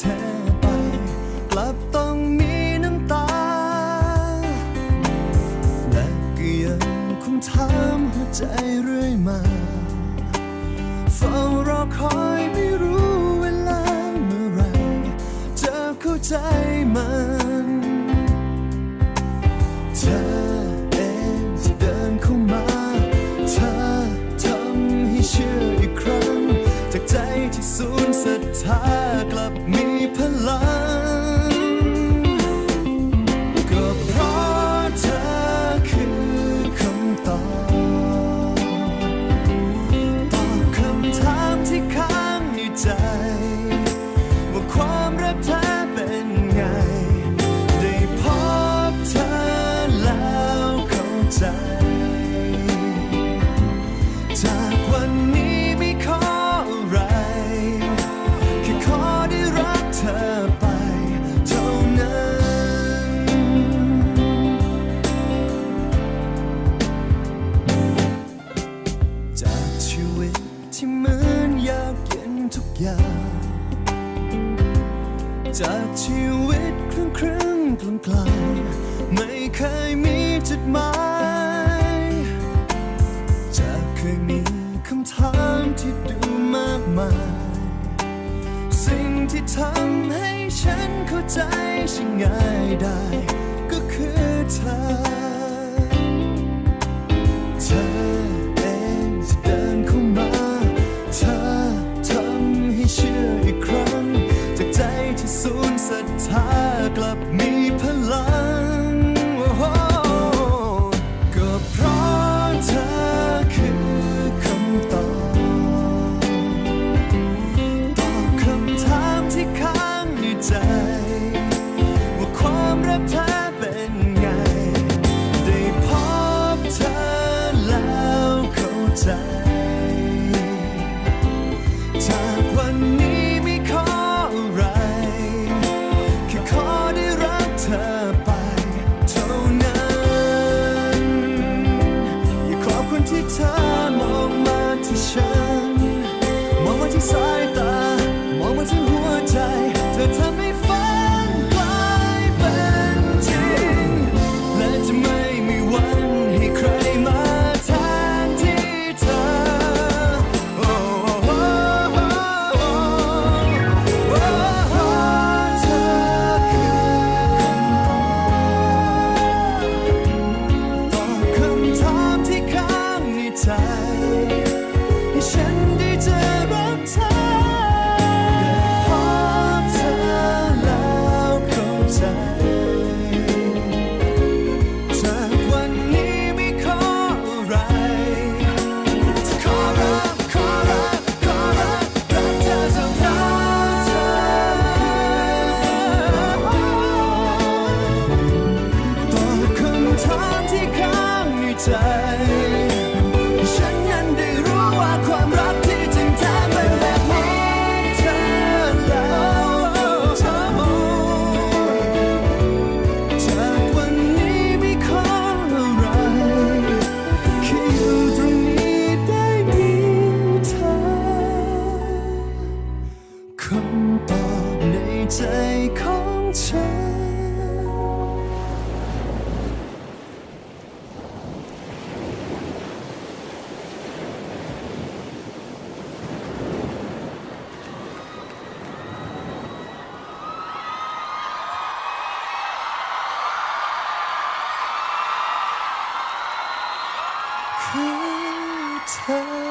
ทุ่มเทไป กลับต้องมีน้ำตา และก็ยังคงถามหัวใจเรื่อยมา เฝ้ารอคอยไม่รู้เวลาเมื่อไรจะเข้าใจมันเธอเองที่เดิ ควาเป็นไง ได้พบเธอแล้วเข้าใจ จากวันนี้ไม่ขออะไร แค่ขอได้รักเธอไปเท่านั้น จากชีวิตที่เหมือนยากเย็นทุกอย่าง จากชีวิตครึ่งครึ่งกลางกลางไม่เคยมีจุดหมายจะเคยมีคำถามที่ดูมากมาย สิ่งที่ทำให้ฉันเข้าใจฉันง่ายได้ คว inside Oh.